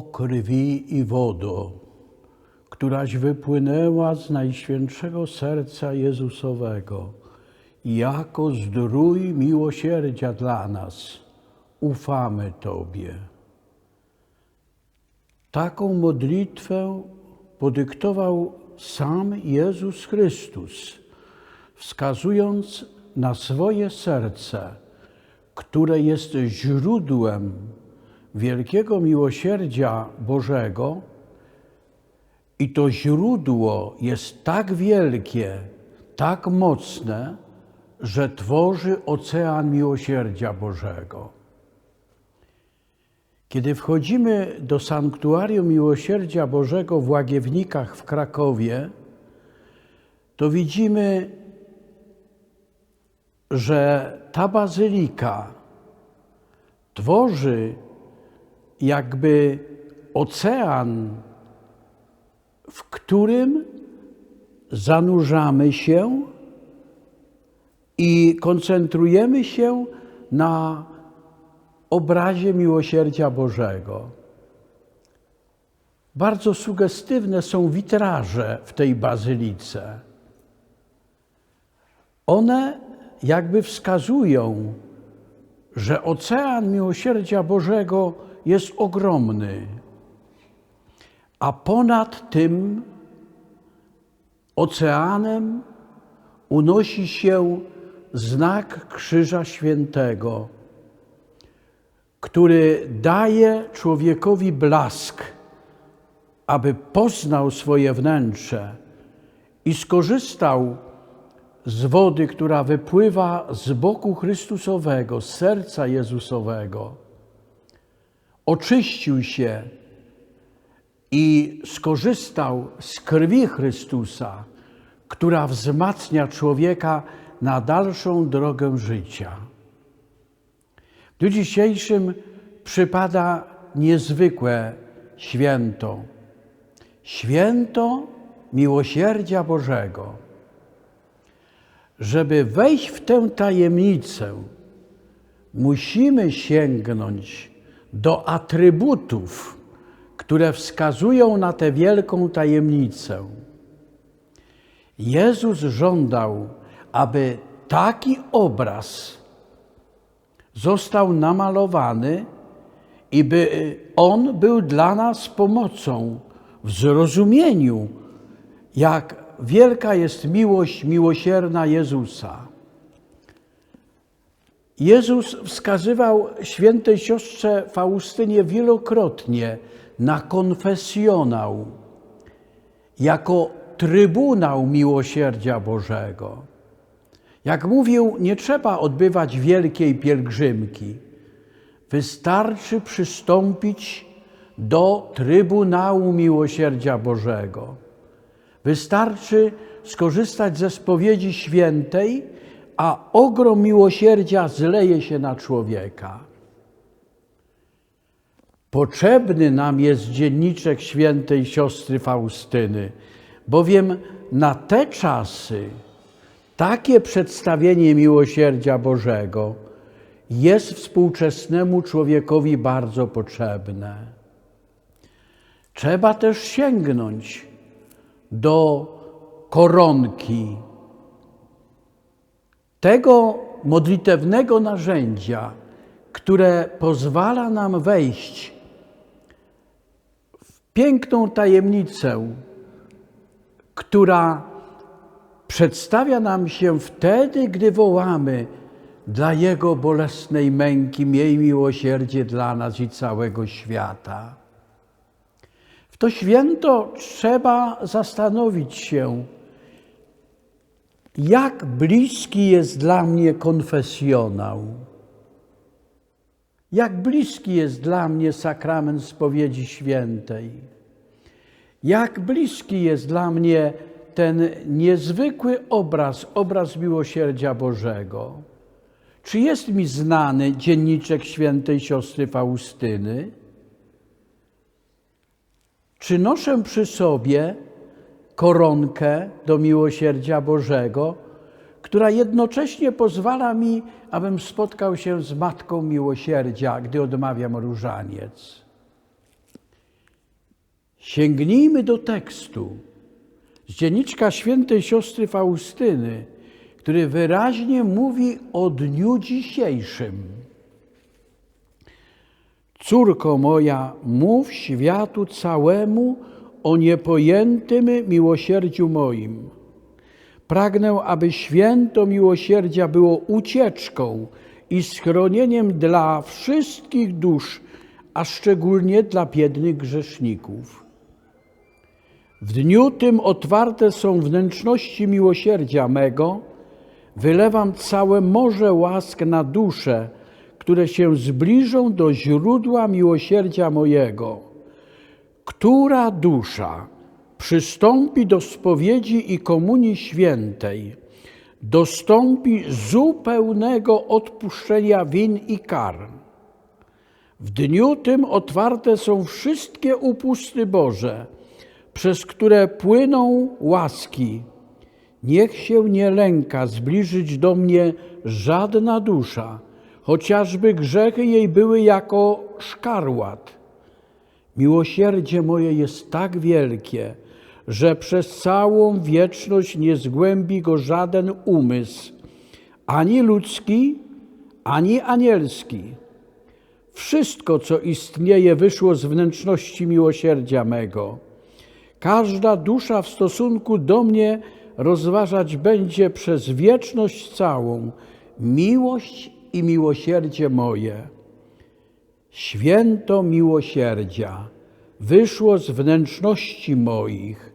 krwi i wodo, któraś wypłynęła z Najświętszego Serca Jezusowego, jako zdrój miłosierdzia dla nas, ufamy Tobie. Taką modlitwę podyktował sam Jezus Chrystus, wskazując na swoje serce, które jest źródłem wielkiego miłosierdzia Bożego, i to źródło jest tak wielkie, tak mocne, że tworzy ocean miłosierdzia Bożego. Kiedy wchodzimy do sanktuarium miłosierdzia Bożego w Łagiewnikach w Krakowie, to widzimy, że ta bazylika tworzy jakby ocean, w którym zanurzamy się i koncentrujemy się na obrazie miłosierdzia Bożego. Bardzo sugestywne są witraże w tej bazylice. One jakby wskazują, że ocean miłosierdzia Bożego jest ogromny, a ponad tym oceanem unosi się znak Krzyża Świętego, który daje człowiekowi blask, aby poznał swoje wnętrze i skorzystał z wody, która wypływa z boku Chrystusowego, z serca Jezusowego. Oczyścił się i skorzystał z krwi Chrystusa, która wzmacnia człowieka na dalszą drogę życia. W dniu dzisiejszym przypada niezwykłe święto. Święto miłosierdzia Bożego. Żeby wejść w tę tajemnicę, musimy sięgnąć do atrybutów, które wskazują na tę wielką tajemnicę. Jezus żądał, aby taki obraz został namalowany i by on był dla nas pomocą w zrozumieniu, jak wielka jest miłość miłosierna Jezusa. Jezus wskazywał świętej siostrze Faustynie wielokrotnie na konfesjonał jako trybunał miłosierdzia Bożego. Jak mówił, nie trzeba odbywać wielkiej pielgrzymki. Wystarczy przystąpić do Trybunału Miłosierdzia Bożego. Wystarczy skorzystać ze spowiedzi świętej, a ogrom miłosierdzia zleje się na człowieka. Potrzebny nam jest dzienniczek świętej siostry Faustyny, bowiem na te czasy takie przedstawienie miłosierdzia Bożego jest współczesnemu człowiekowi bardzo potrzebne. Trzeba też sięgnąć do koronki, tego modlitewnego narzędzia, które pozwala nam wejść w piękną tajemnicę, która przedstawia nam się wtedy, gdy wołamy dla Jego bolesnej męki, miej miłosierdzie dla nas i całego świata. W to święto trzeba zastanowić się, jak bliski jest dla mnie konfesjonał. Jak bliski jest dla mnie sakrament spowiedzi świętej. Jak bliski jest dla mnie ten niezwykły obraz, obraz miłosierdzia Bożego. Czy jest mi znany dzienniczek świętej siostry Faustyny? Czy noszę przy sobie koronkę do miłosierdzia Bożego, która jednocześnie pozwala mi, abym spotkał się z Matką Miłosierdzia, gdy odmawiam różaniec? Sięgnijmy do tekstu z dzienniczka świętej siostry Faustyny, który wyraźnie mówi o dniu dzisiejszym. Córko moja, mów światu całemu o niepojętym miłosierdziu moim. Pragnę, aby święto miłosierdzia było ucieczką i schronieniem dla wszystkich dusz, a szczególnie dla biednych grzeszników. W dniu tym otwarte są wnętrzności miłosierdzia mego, wylewam całe morze łask na dusze, które się zbliżą do źródła miłosierdzia mojego. Która dusza przystąpi do spowiedzi i komunii świętej, dostąpi zupełnego odpuszczenia win i kar. W dniu tym otwarte są wszystkie upusty Boże, przez które płyną łaski. Niech się nie lęka zbliżyć do mnie żadna dusza, chociażby grzechy jej były jako szkarłat. Miłosierdzie moje jest tak wielkie, że przez całą wieczność nie zgłębi go żaden umysł, ani ludzki, ani anielski. Wszystko, co istnieje, wyszło z wnętrzności miłosierdzia mego. Każda dusza w stosunku do mnie rozważać będzie przez wieczność całą miłość i miłosierdzie moje. Święto miłosierdzia wyszło z wnętrzności moich.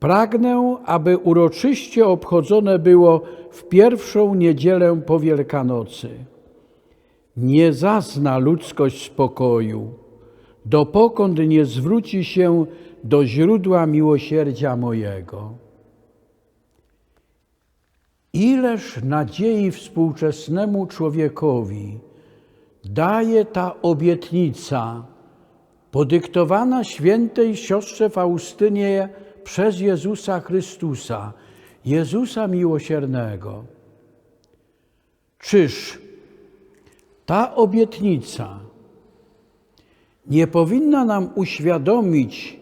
Pragnę, aby uroczyście obchodzone było w pierwszą niedzielę po Wielkanocy. Nie zazna ludzkość spokoju, dopokąd nie zwróci się do źródła miłosierdzia mojego. Ileż nadziei współczesnemu człowiekowi daje ta obietnica podyktowana świętej siostrze Faustynie przez Jezusa Chrystusa, Jezusa miłosiernego. Czyż ta obietnica nie powinna nam uświadomić,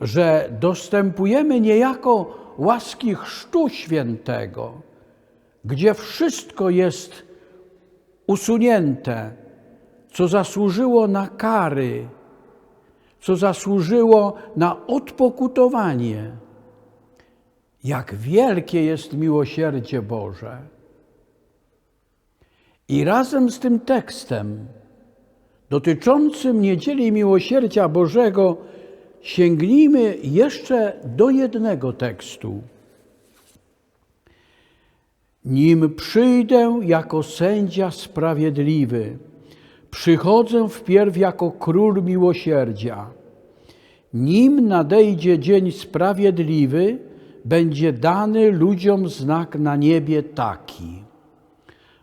że dostępujemy niejako łaski Chrztu Świętego, gdzie wszystko jest usunięte, co zasłużyło na kary, co zasłużyło na odpokutowanie. Jak wielkie jest miłosierdzie Boże. I razem z tym tekstem dotyczącym niedzieli miłosierdzia Bożego sięgnijmy jeszcze do jednego tekstu. Nim przyjdę jako sędzia sprawiedliwy, przychodzę wpierw jako król miłosierdzia. Nim nadejdzie dzień sprawiedliwy, będzie dany ludziom znak na niebie taki.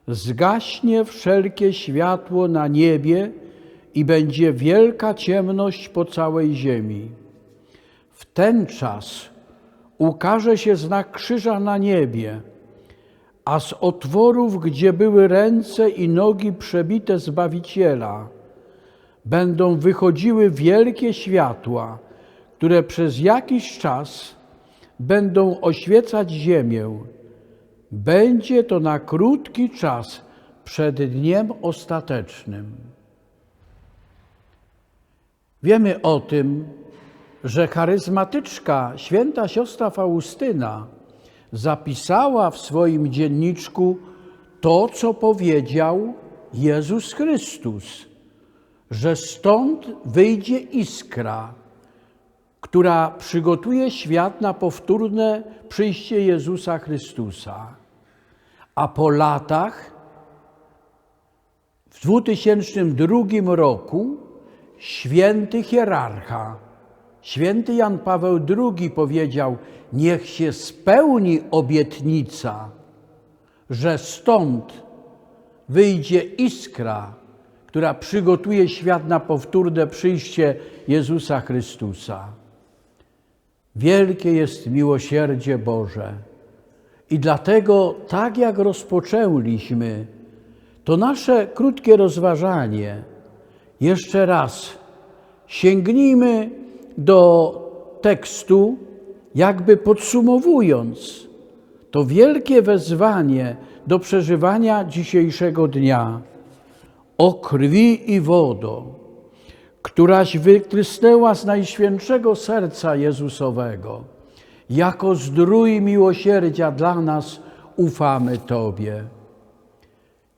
Zgaśnie wszelkie światło na niebie i będzie wielka ciemność po całej ziemi. W ten czas ukaże się znak krzyża na niebie, a z otworów, gdzie były ręce i nogi przebite Zbawiciela, będą wychodziły wielkie światła, które przez jakiś czas będą oświecać ziemię. Będzie to na krótki czas przed dniem ostatecznym. Wiemy o tym, że charyzmatyczka święta siostra Faustyna zapisała w swoim dzienniczku to, co powiedział Jezus Chrystus, że stąd wyjdzie iskra, która przygotuje świat na powtórne przyjście Jezusa Chrystusa. A po latach, w 2002 roku, święty hierarcha, święty Jan Paweł II powiedział: Niech się spełni obietnica, że stąd wyjdzie iskra, która przygotuje świat na powtórne przyjście Jezusa Chrystusa. Wielkie jest miłosierdzie Boże. I dlatego, tak jak rozpoczęliśmy, to nasze krótkie rozważanie, jeszcze raz sięgnijmy do tekstu, jakby podsumowując to wielkie wezwanie do przeżywania dzisiejszego dnia o krwi i wodo, któraś wytrysnęła z najświętszego serca Jezusowego. Jako zdrój miłosierdzia dla nas ufamy Tobie.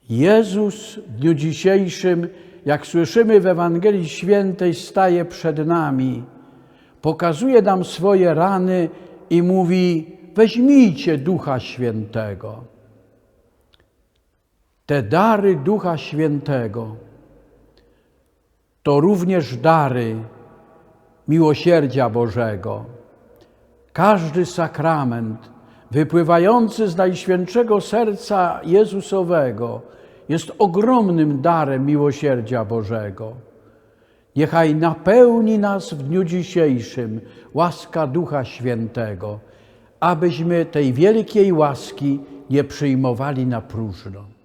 Jezus w dniu dzisiejszym, jak słyszymy w Ewangelii Świętej, staje przed nami, pokazuje nam swoje rany i mówi: Weźmijcie Ducha Świętego. Te dary Ducha Świętego to również dary miłosierdzia Bożego. Każdy sakrament wypływający z Najświętszego Serca Jezusowego jest ogromnym darem miłosierdzia Bożego. Niechaj napełni nas w dniu dzisiejszym łaska Ducha Świętego, abyśmy tej wielkiej łaski nie przyjmowali na próżno.